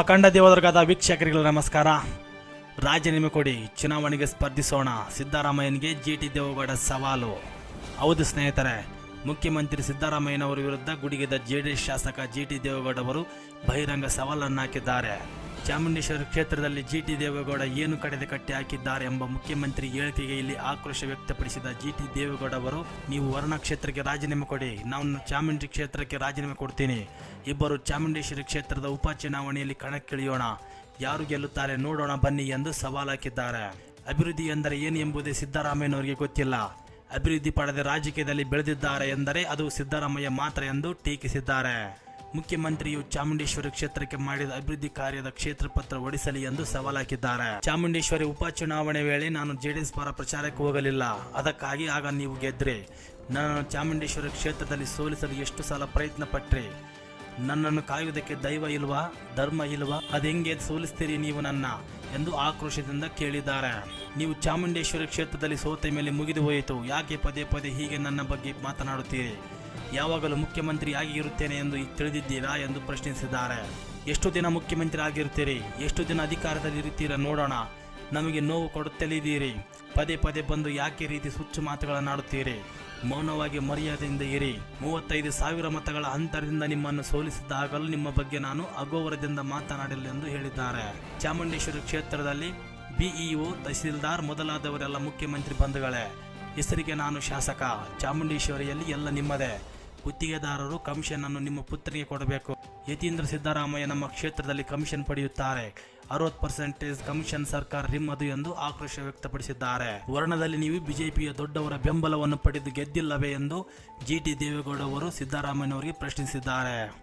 ಅಖಂಡ ದೇವದುರ್ಗದ ವೀಕ್ಷಕರಿಗಳ ನಮಸ್ಕಾರ. ರಾಜೀನಾಮೆ ಕೊಡಿ, ಚುನಾವಣೆಗೆ ಸ್ಪರ್ಧಿಸೋಣ. ಸಿದ್ದರಾಮಯ್ಯನಿಗೆ ಜಿ ಟಿ ದೇವೇಗೌಡ ಸವಾಲು. ಹೌದು ಸ್ನೇಹಿತರೆ, ಮುಖ್ಯಮಂತ್ರಿ ಸಿದ್ದರಾಮಯ್ಯನವರ ವಿರುದ್ಧ ಗುಡಿಗೆದ ಜೆಡಿಎಸ್ ಶಾಸಕ ಜಿ ಟಿ ದೇವೇಗೌಡ ಅವರು ಬಹಿರಂಗ ಸವಾಲನ್ನು ಹಾಕಿದ್ದಾರೆ ಚಾಮುಂಡೇಶ್ವರಿ ಕ್ಷೇತ್ರದಲ್ಲಿ ಜಿ ಟಿ ದೇವೇಗೌಡ ಏನು ಕಡೆದ ಕಟ್ಟಿ ಹಾಕಿದ್ದಾರೆ ಎಂಬ ಮುಖ್ಯಮಂತ್ರಿ ಹೇಳಿಕೆಗೆ ಇಲ್ಲಿ ಆಕ್ರೋಶ ವ್ಯಕ್ತಪಡಿಸಿದ ಜಿ ಟಿ ದೇವೇಗೌಡ ಅವರು, ನೀವು ವರ್ಣ ಕ್ಷೇತ್ರಕ್ಕೆ ರಾಜೀನಾಮೆ ಕೊಡಿ, ನಾನು ಚಾಮುಂಡಿ ಕ್ಷೇತ್ರಕ್ಕೆ ರಾಜೀನಾಮೆ ಕೊಡ್ತೀನಿ. ಇಬ್ಬರು ಚಾಮುಂಡೇಶ್ವರಿ ಕ್ಷೇತ್ರದ ಉಪಚುನಾವಣೆಯಲ್ಲಿ ಕಣಕ್ಕಿಳಿಯೋಣ. ಯಾರು ಗೆಲ್ಲುತ್ತಾರೆ ನೋಡೋಣ ಬನ್ನಿ ಎಂದು ಸವಾಲು ಹಾಕಿದ್ದಾರೆ. ಅಭಿವೃದ್ಧಿ ಎಂದರೆ ಏನು ಎಂಬುದೇ ಸಿದ್ದರಾಮಯ್ಯನವರಿಗೆ ಗೊತ್ತಿಲ್ಲ. ಅಭಿವೃದ್ಧಿ ಪಡೆದ ರಾಜಕೀಯದಲ್ಲಿ ಬೆಳೆದಿದ್ದಾರೆ ಎಂದರೆ ಅದು ಸಿದ್ದರಾಮಯ್ಯ ಮಾತ್ರ ಎಂದು ಟೀಕಿಸಿದ್ದಾರೆ. ಮುಖ್ಯಮಂತ್ರಿಯು ಚಾಮುಂಡೇಶ್ವರಿ ಕ್ಷೇತ್ರಕ್ಕೆ ಮಾಡಿದ ಅಭಿವೃದ್ಧಿ ಕಾರ್ಯದ ಕ್ಷೇತ್ರ ಪತ್ರ ಒಡಿಸಲಿ ಎಂದು ಸವಾಲಾಕಿದ್ದಾರೆ ಚಾಮುಂಡೇಶ್ವರಿ ಉಪಚುನಾವಣೆ ವೇಳೆ ನಾನು ಜೆಡಿಎಸ್ ಪರ ಪ್ರಚಾರಕ್ಕೆ ಹೋಗಲಿಲ್ಲ. ಅದಕ್ಕಾಗಿ ಆಗ ನೀವು ಗೆದ್ರಿ. ನಾನು ಚಾಮುಂಡೇಶ್ವರಿ ಕ್ಷೇತ್ರದಲ್ಲಿ ಸೋಲಿಸಲು ಎಷ್ಟು ಸಲ ಪ್ರಯತ್ನ ಪಟ್ರಿ? ನನ್ನನ್ನು ಕಾಯುವುದಕ್ಕೆ ದೈವ ಇಲ್ವಾ? ಧರ್ಮ ಇಲ್ವಾ? ಅದೆಂಗೆ ಸೋಲಿಸ್ತೀರಿ ನೀವು ನನ್ನ? ಎಂದು ಆಕ್ರೋಶದಿಂದ ಕೇಳಿದ್ದಾರೆ. ನೀವು ಚಾಮುಂಡೇಶ್ವರಿ ಕ್ಷೇತ್ರದಲ್ಲಿ ಸೋತ ಮೇಲೆ ಮುಗಿದು ಹೋಯಿತು. ಯಾಕೆ ಪದೇ ಪದೇ ಹೀಗೆ ನನ್ನ ಬಗ್ಗೆ ಮಾತನಾಡುತ್ತೀರಿ? ಯಾವಾಗಲೂ ಮುಖ್ಯಮಂತ್ರಿ ಆಗಿ ಇರುತ್ತೇನೆ ಎಂದು ತಿಳಿದಿದ್ದೀರಾ ಎಂದು ಪ್ರಶ್ನಿಸಿದ್ದಾರೆ. ಎಷ್ಟು ದಿನ ಮುಖ್ಯಮಂತ್ರಿ ಆಗಿರ್ತೀರಿ ಎಷ್ಟು ದಿನ ಅಧಿಕಾರದಲ್ಲಿ ಇರುತ್ತೀರಾ ನೋಡೋಣ. ನಮಗೆ ನೋವು ಕೊಡುತ್ತಲಿದ್ದೀರಿ. ಪದೇ ಪದೇ ಬಂದು ಯಾಕೆ ರೀತಿ ಸುಚ್ಚು ಮಾತುಗಳನ್ನಾಡುತ್ತೀರಿ ಮೌನವಾಗಿ ಮರ್ಯಾದೆಯಿಂದ ಇರಿ. ಮೂವತ್ತೈದು ಸಾವಿರ ಮತಗಳ ಅಂತರದಿಂದ ನಿಮ್ಮನ್ನು ಸೋಲಿಸಿದಾಗಲೂ ನಿಮ್ಮ ಬಗ್ಗೆ ನಾನು ಅಗೋವರದಿಂದ ಮಾತನಾಡಿಲ್ಲ ಎಂದು ಹೇಳಿದ್ದಾರೆ. ಚಾಮುಂಡೇಶ್ವರಿ ಕ್ಷೇತ್ರದಲ್ಲಿ ಬಿಇಒ ತಹಸೀಲ್ದಾರ್ ಮೊದಲಾದವರೆಲ್ಲ ಮುಖ್ಯಮಂತ್ರಿ ಬಂಧುಗಳೇ. ಹೆಸರಿಗೆ ನಾನು ಶಾಸಕ. ಚಾಮುಂಡೇಶ್ವರಿಯಲ್ಲಿ ಎಲ್ಲ ನಿಮ್ಮದೇ. ಗುತ್ತಿಗೆದಾರರು ಕಮಿಷನ್ ಅನ್ನು ನಿಮ್ಮ ಪುತ್ರಿಗೆ ಕೊಡಬೇಕು. ಯತೀಂದ್ರ ಸಿದ್ದರಾಮಯ್ಯ ನಮ್ಮ ಕ್ಷೇತ್ರದಲ್ಲಿ ಕಮಿಷನ್ ಪಡೆಯುತ್ತಾರೆ. ಅರವತ್ತು ಪರ್ಸೆಂಟೇಜ್ ಕಮಿಷನ್ ಸರ್ಕಾರ ನಿಮ್ಮದು ಎಂದು ಆಕ್ರೋಶ ವ್ಯಕ್ತಪಡಿಸಿದ್ದಾರೆ. ವರ್ಣದಲ್ಲಿ ನೀವು ಬಿಜೆಪಿಯ ದೊಡ್ಡವರ ಬೆಂಬಲವನ್ನು ಪಡೆದು ಗೆದ್ದಿಲ್ಲವೇ ಎಂದು ಜಿ ಟಿ ದೇವೇಗೌಡ ಅವರು ಸಿದ್ದರಾಮಯ್ಯನವರಿಗೆ ಪ್ರಶ್ನಿಸಿದ್ದಾರೆ.